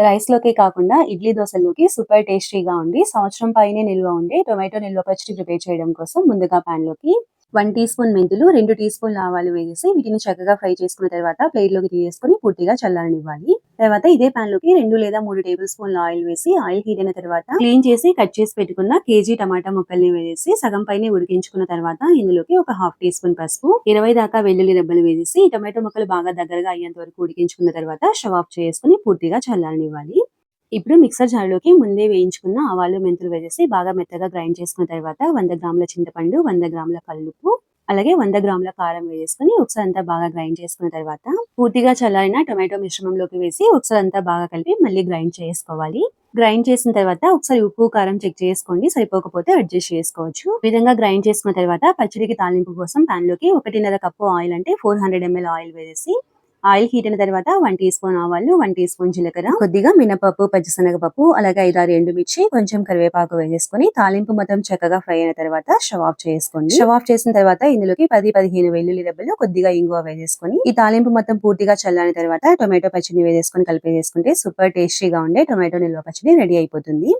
రైస్లోకి కాకుండా ఇడ్లీ దోశలోకి సూపర్ టేస్టీగా ఉండి సంవత్సరం పైనే నిల్వ ఉండి టొమాటో నిల్వ పచ్చడి ప్రిపేర్ చేయడం కోసం ముందుగా పాన్లోకి వన్ టీ స్పూన్ మెంతులు రెండు టీ స్పూన్ ఆవాలు వేసేసి వీటిని చక్కగా ఫ్రై చేసుకున్న తర్వాత ప్లేట్లోకి తీసేసుకుని పూర్తిగా చల్లారనివ్వాలి. తర్వాత ఇదే పాన్లోకి రెండు లేదా మూడు టేబుల్ స్పూన్ల ఆయిల్ వేసి ఆయిల్ హీట్ అయిన తర్వాత క్లీన్ చేసి కట్ చేసి పెట్టుకున్న కేజీ టమాటా ముక్కల్ని వేసి సగం పైన ఉడికించుకున్న తర్వాత ఇందులోకి ఒక హాఫ్ టీ స్పూన్ పసుపు ఇరవై దాకా వెల్లుల్లి రెబ్బలు వేసేసి ఈ టమాటో ముక్కలు బాగా దగ్గరగా అయ్యేంత వరకు ఉడికించుకున్న తర్వాత షవ్ ఆఫ్ చేసుకుని పూర్తిగా చల్లారనివ్వాలి. ఇప్పుడు మిక్సర్ జార్లోకి ముందే వేయించుకున్న ఆవాలు మెంతులు వేసేసి బాగా మెత్తగా గ్రైండ్ చేసుకున్న తర్వాత వంద గ్రాముల చింతపండు వంద గ్రాముల కల్లుపు అలాగే వంద గ్రాముల కారం వేసుకుని ఒకసారి అంతా బాగా గ్రైండ్ చేసుకున్న తర్వాత పూర్తిగా చల్లారిన టొమాటో మిశ్రమంలోకి వేసి ఒకసారి అంతా బాగా కలిపి మళ్ళీ గ్రైండ్ చేసుకోవాలి. గ్రైండ్ చేసిన తర్వాత ఒకసారి ఉప్పు కారం చెక్ చేసుకోండి. సరిపోకపోతే అడ్జస్ట్ చేసుకోవచ్చు. విధంగా గ్రైండ్ చేసుకున్న తర్వాత పచ్చడికి తాలింపు కోసం పాన్లోకి ఒకటిన్నర కప్పు ఆయిల్ అంటే ఫోర్ హండ్రెడ్ ఎంఎల్ ఆయిల్ వేసి ఆయిల్ హీట్ అయిన తర్వాత వన్ టీ స్పూన్ ఆవాలు వన్ టీ స్పూన్ జీలకర్ర కొద్దిగా మినపప్పు పచ్చిశనగపప్పు అలాగే ఐదారు ఎండుమిర్చి కొంచెం కరివేపాకు వేసేసుకొని తాలింపు మొత్తం చక్కగా ఫ్రై అయిన తర్వాత స్టవ్ ఆఫ్ చేసుకోండి. స్టవ్ ఆఫ్ చేసిన తర్వాత ఇందులోకి పది పదిహేను వెల్లుల్లి రెబ్బలు కొద్దిగా ఇంగువ వేసేసుకొని ఈ తాలింపు మొత్తం పూర్తిగా చల్లారిన తర్వాత టొమాటో పచ్చడిని వేసేసుకొని కలిపేసుకుంటే సూపర్ టేస్టీగా ఉండే టొమాటో నిల్వ పచ్చడి రెడీ అయిపోతుంది.